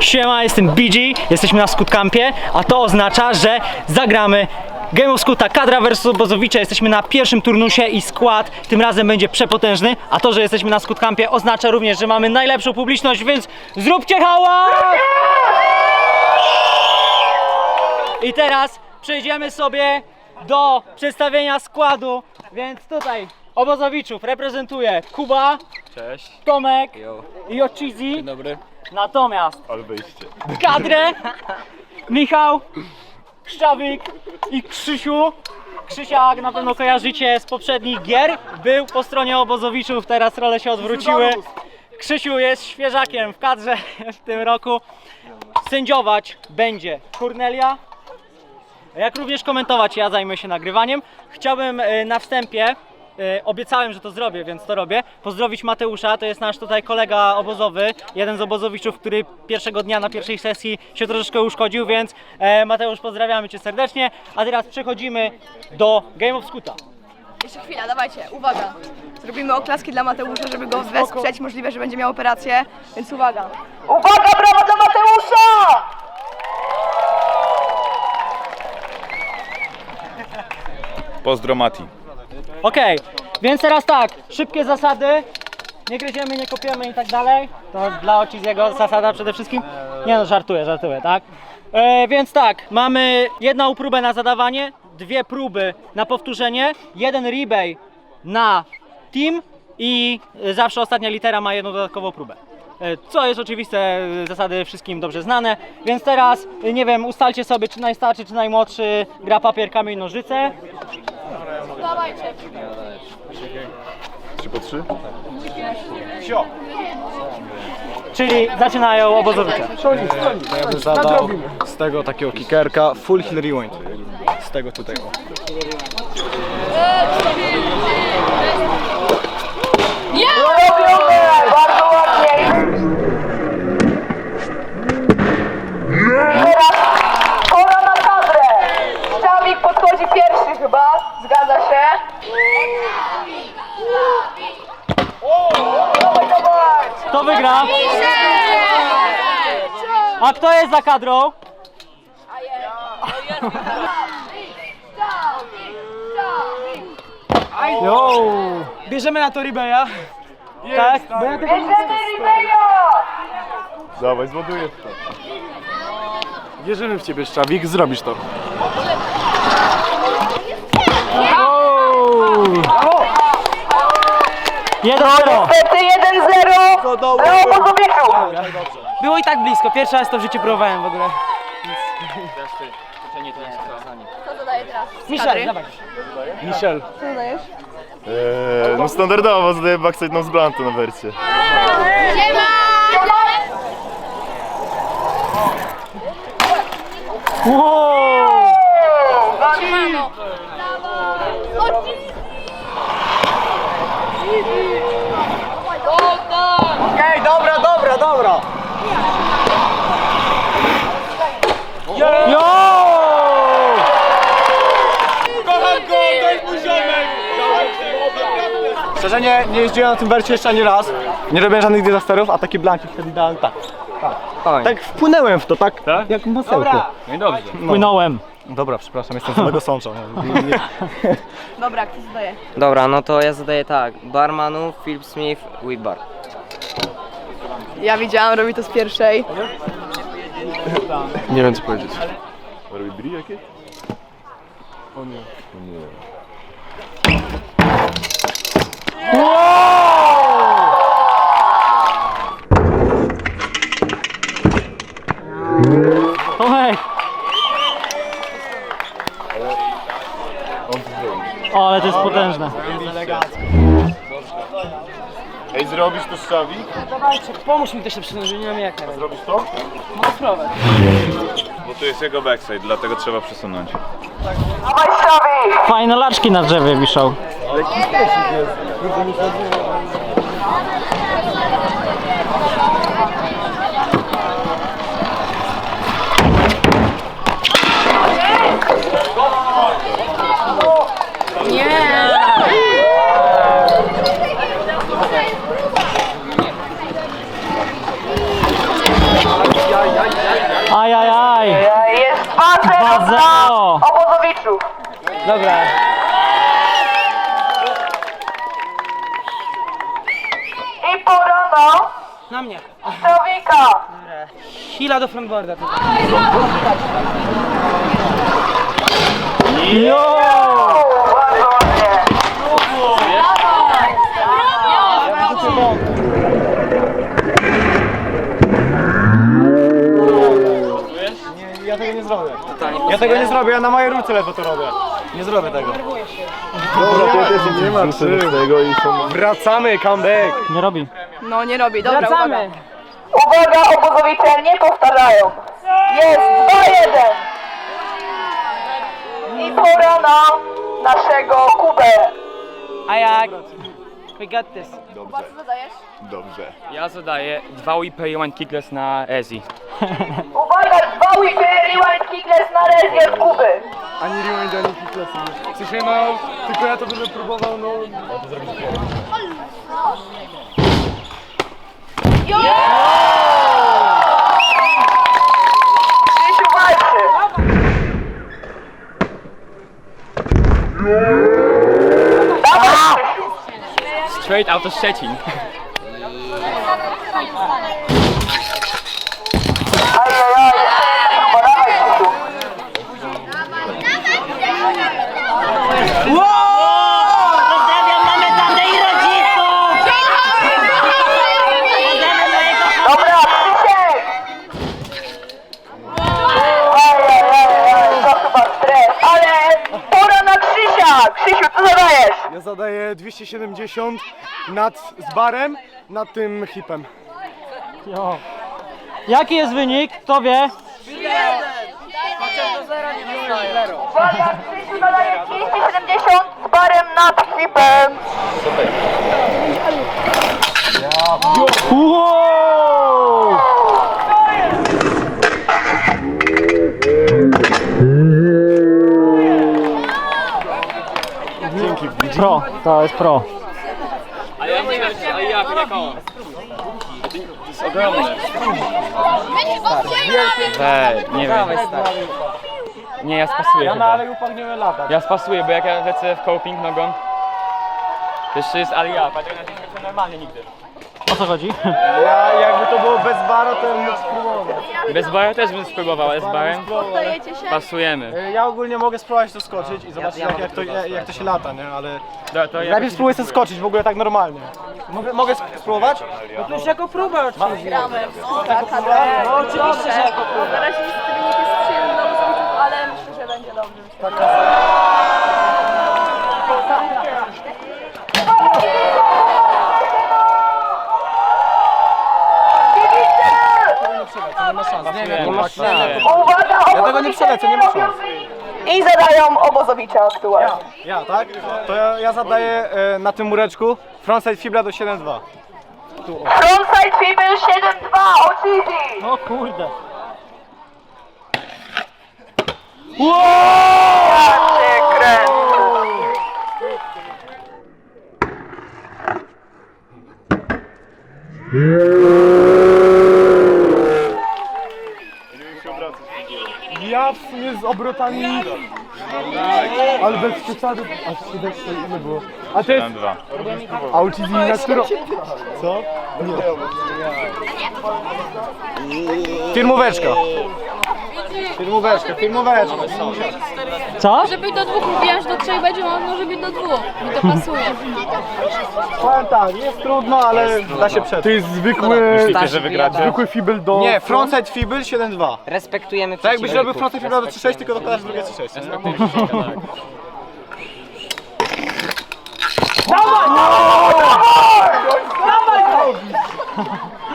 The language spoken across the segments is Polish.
Siema, jestem BG, jesteśmy na Skutkampie, a to oznacza, że zagramy Game of Skuta, kadra versus Obozowicze. Jesteśmy na pierwszym turnusie i skład tym razem będzie przepotężny, a to, że jesteśmy na Skutkampie oznacza również, że mamy najlepszą publiczność, więc zróbcie hałas! I teraz przejdziemy sobie do przedstawienia składu, więc tutaj Obozowiczów reprezentuje Kuba, Cześć. Tomek Jo. i Ochizi. Dobry. Natomiast Ale wyjście. kadrę Michał, Szczawik i Krzysiu. Krzysia jak na pewno kojarzycie z poprzednich gier. Był po stronie obozowiczów, teraz role się odwróciły. Krzysiu jest świeżakiem w kadrze w tym roku. Sędziować będzie Kornelia. Jak również komentować, ja zajmę się nagrywaniem. Chciałbym e, na wstępie, e, obiecałem, że to zrobię, więc to robię, pozdrowić Mateusza, to jest nasz tutaj kolega obozowy, jeden z obozowiczów, który pierwszego dnia na pierwszej sesji się troszeczkę uszkodził, więc e, Mateusz pozdrawiamy Cię serdecznie. A teraz przechodzimy do Game of Scoota. Jeszcze chwila, dawajcie, uwaga. Zrobimy oklaski dla Mateusza, żeby go wesprzeć. Możliwe, że będzie miał operację, więc uwaga. Uwaga, brawa dla Mateusza! Pozdro Mati. Okej, więc teraz tak, szybkie zasady. Nie gryziemy, nie kopiemy i tak dalej. To dla Ociziego zasada przede wszystkim. Nie no, żartuję, żartuję, tak? E, więc tak, mamy jedną próbę na zadawanie, dwie próby na powtórzenie, jeden rebay na team i e, zawsze ostatnia litera ma jedną dodatkową próbę. E, Co jest oczywiste, e, zasady wszystkim dobrze znane, więc teraz, nie wiem, ustalcie sobie, czy najstarszy, czy najmłodszy gra papier, kamień, nożyce. Trzy po trzy? Czyli zaczynają obozowicze. To ja bym zadał z tego takiego kickerka full hill rewind. Z tego tutaj o. Pora na kadrę! Szczawik podchodzi pierwszy chyba, zgadza się. Dawaj, dawaj! Kto wygra? A kto jest za kadrą? Yo. Bierzemy na to Ribeya. Tak? Bo ja tego... Bierzemy Ribeya! Dawaj, zładuję to. Wierzymy w ciebie, Szczawik, zrobisz to. Jeden zero. Niestety 1-0 dla Obozowiczów. Było i tak blisko. Pierwszy raz to w życiu próbowałem w ogóle. Kto zadaje teraz? Michel, dawaj. Michel. Co zadajesz? Eee, no standardowo zadaję backside nose blunt na wersję. Wow. Okej, dobra, dobra, dobra. Yo! Szczerze nie, nie jeździłem na tym wercie jeszcze ani raz. Nie robiłem żadnych disasterów, a taki blankik wtedy idealny tak. Tak. tak wpłynęłem w to, tak? Tak? Jak masełko. No i dobrze. Płynąłem. Dobra, przepraszam, jestem z samego sącza. Nie, nie, Dobra, kto zadaje? Dobra, no to ja zadaję tak. Barmanów, Philip Smith, Whitbar. Ja widziałam, robi to z pierwszej. nie wiem co powiedzieć. Robi bri jakieś? Tomek. O, ale jest potężne. Ej, zrobisz to Szczawi? Dawajcie, pomóż mi też że nie mam jak. Zrobisz to? Mam sprawę. Bo to jest jego backside, dlatego trzeba przesunąć. Fajne laczki na drzewie wiszą. Ajajaj! Jest 2-0 dla 2-0! obozowiczów. Dobra. I pora na mnie. Strawika. Hila do frontboarda. Jo! Bardzo ładnie. Ja tego nie zrobię. Ja tego nie zrobię, ja na mojej rurce ledwo to robię. Nie zrobię tego. Dobra, to też nie ma z tego i są... Wracamy, comeback! Nie robi. No nie robi, dobra, uwaga. Wracamy. Uwaga, obozowicze nie powtarzają. Jest 2-1. I pora na naszego Kubę. A jak? We got this. Dobrze, Co zadajesz? dobrze. Ja zadaję 2 whipy i one kickless na Ezi. Uwaga, dwa whipy, rewind kickless na rezję od Kuby. Ani rewind, ani kicklesu. W sensie no, tylko ja to będę próbował, no... Krzysiu walczy. Ale pora na Krzysia! Krzysiu, co zadajesz? Ja zadaję 270 nad z barem, nad tym hipem. Jo. Jaki jest wynik? Kto wie? Uwaga, Krzysiu zadaje 270 z barem nad hipem. Wow! Pro, to jest pro. A ja nie wiem, ale ja koło. To jest ogromne. Weź, nie wiem. Nie, ja spasuję No chyba. ale upagniemy lata. Ja spasuję, bo jak ja lecę w coping nogą, to jeszcze jest alia, patrz na to normalnie nigdy. O co chodzi? Ja jakby to było bez bara, to bym mógł spróbować. Bez bara też bym spróbował, ale z barem Poddajecie się? pasujemy. E, Ja ogólnie mogę spróbować to skoczyć i zobaczyć jak, jak, to, jak, jak to się lata, nie? Ale Dobra, to ja najpierw spróbuję sobie skoczyć w ogóle tak normalnie. Mogę, mogę sp- spróbować? No to już jako próba oczywiście. Gramy. Taka gra. No oczywiście, że jako próba. Na razie niestety wynik jest przyjemny dla obozowiczów, ale myślę, że będzie dobrze. Ma szans. Uwaga, Ja tego nie przelecę, nie ma szans. I zadają obozowicze aktualnie. Ja, tak? To ja, ja zadaję e, na tym mureczku frontside fibra do 7.2. Frontside Fibel 7-2, oczywiście. O kurde. Ja cię kręcę. Ja w sumie z obrotami... Ale bez przesady, aż się tak ile było. A to jest... A uczyli na którą... Co? Nie. Firmóweczka. Firmóweczka, firmóweczka. Co? Żeby do dwóch mówiłam, że do trzech będzie, może być do dwóch. Mi to pasuje. Powiem tak, jest trudno, ale da się przetrwać. To jest zwykły... Myślicie, że wygracie? Zwykły fibel do... Nie, frontside fibel 7.2. Respektujemy Tak jakbyś robił frontside fibel do 3.6, tylko dokładasz drugie 3.6. nie?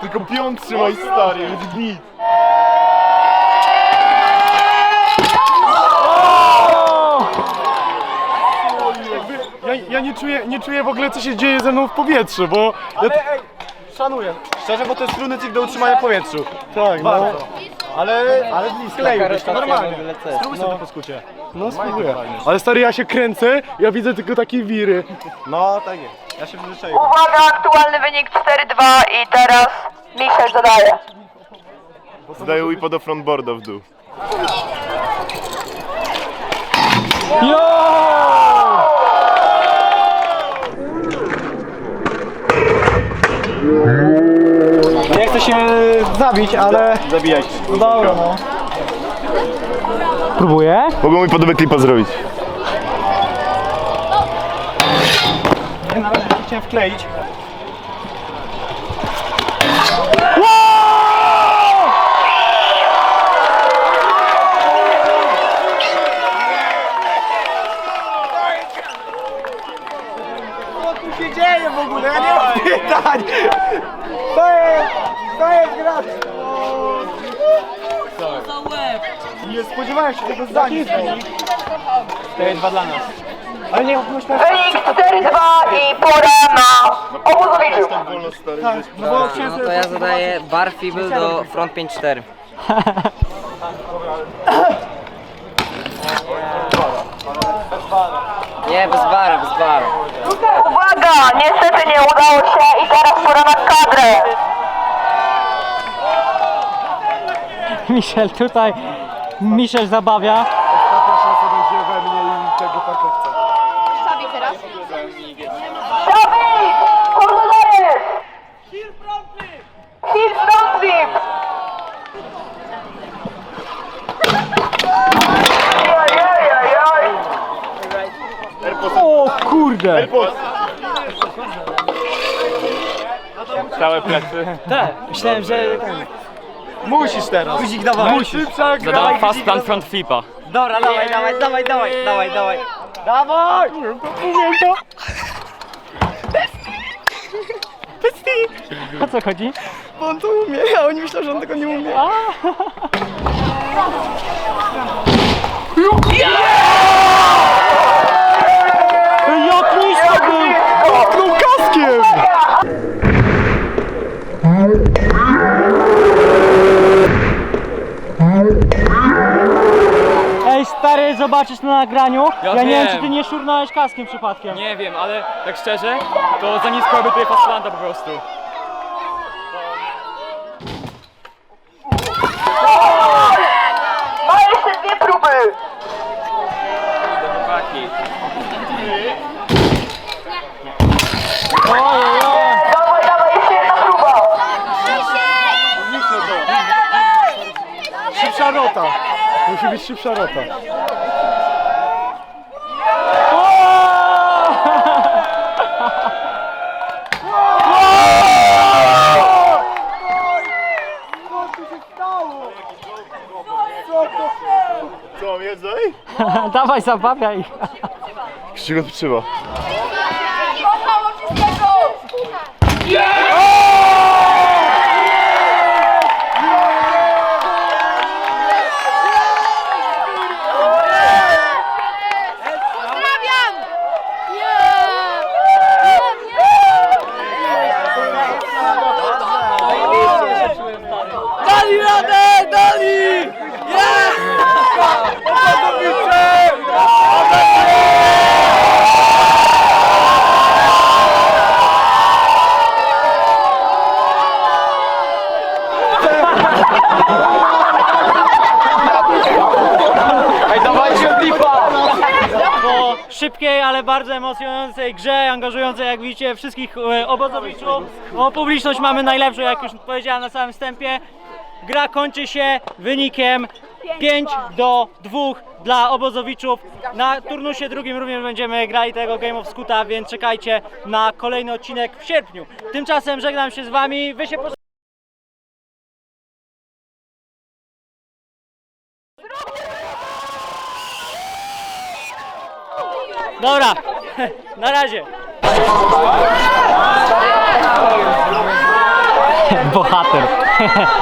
Tylko piąt trzymaj stary, będzie git. Ja, ja nie, czuję, nie czuję w ogóle co się dzieje ze mną w powietrzu, bo... Ale ja ej, szanuję. Szczerze, bo to jest trudny cik do utrzymania w powietrzu. Tak, no. Ale, ale blisko. To normalnie. Spróbuj sobie to po skucie. No spróbuję. Ale stary, ja się kręcę, ja widzę tylko takie wiry. No, tak jest. Ja się przyzwyczaiłem. Uwaga, aktualny wynik 4-2 i teraz Michał zadaje. Zdaję whipa do frontboarda w dół. Nie się zabić, ale... Zabijaj się. No dobra, no. Próbuję. Mogą mi podobę klipa zrobić. Nie, na razie się chciałem wkleić. Co tu się dzieje w ogóle? Ja nie mam pytań! To jest... To jest gracz! Nie spodziewałem się tego zdania. To jest dwa dla nas. Ale nie myślałem, Wynik 4-2 i pora na obozowiczów. Tak wolno stary. no bo chciałem No sobie to ja zadaję bar feeble do front 5-4. Nie, bez bara, bez bara. Uwaga, niestety nie udało się i teraz pora na kadrę. Michel tutaj. Michel zabawia. Ostatnia szansa będzie we mnie i tego parkowca. Szawi teraz. Front flip! O kurde! Całe plecy. Tak, myślałem, że... Musisz teraz. Musisz dawaj. Musisz. Zadałem fast plan front flipa. Dobra, dawaj, dawaj, dawaj, dawaj, dawaj, dawaj. Dawaj! O co chodzi? Bo on to umie, a oni myślą, że on tego nie umie. Jak nisko był! Kopnął kaskiem! Ej stary, zobaczysz na nagraniu. Ja Ja, nie wiem, wiem. czy ty nie szurnąłeś kaskiem przypadkiem. Nie wiem, ale tak szczerze, to za nisko robię tutaj fast planta po prostu. Ma jeszcze dwie próby! Chłopaki. Dawaj, dawaj, jeszcze jedna próba! Szybsza rota. Musi być szybsza rota. Co mam jedz dalej? Dawaj, zabawiaj. Krzyk odpoczywa. Bardzo emocjonującej grze, angażującej jak widzicie wszystkich e, obozowiczów. O, publiczność mamy najlepszą, jak już powiedziałem na samym wstępie. Gra kończy się wynikiem 5 do 2 dla obozowiczów. Na turnusie drugim również będziemy grali tego Game of Scoota, więc czekajcie na kolejny odcinek w sierpniu. Tymczasem żegnam się z wami. Wy się poz- Dobra, na razie. Bohater.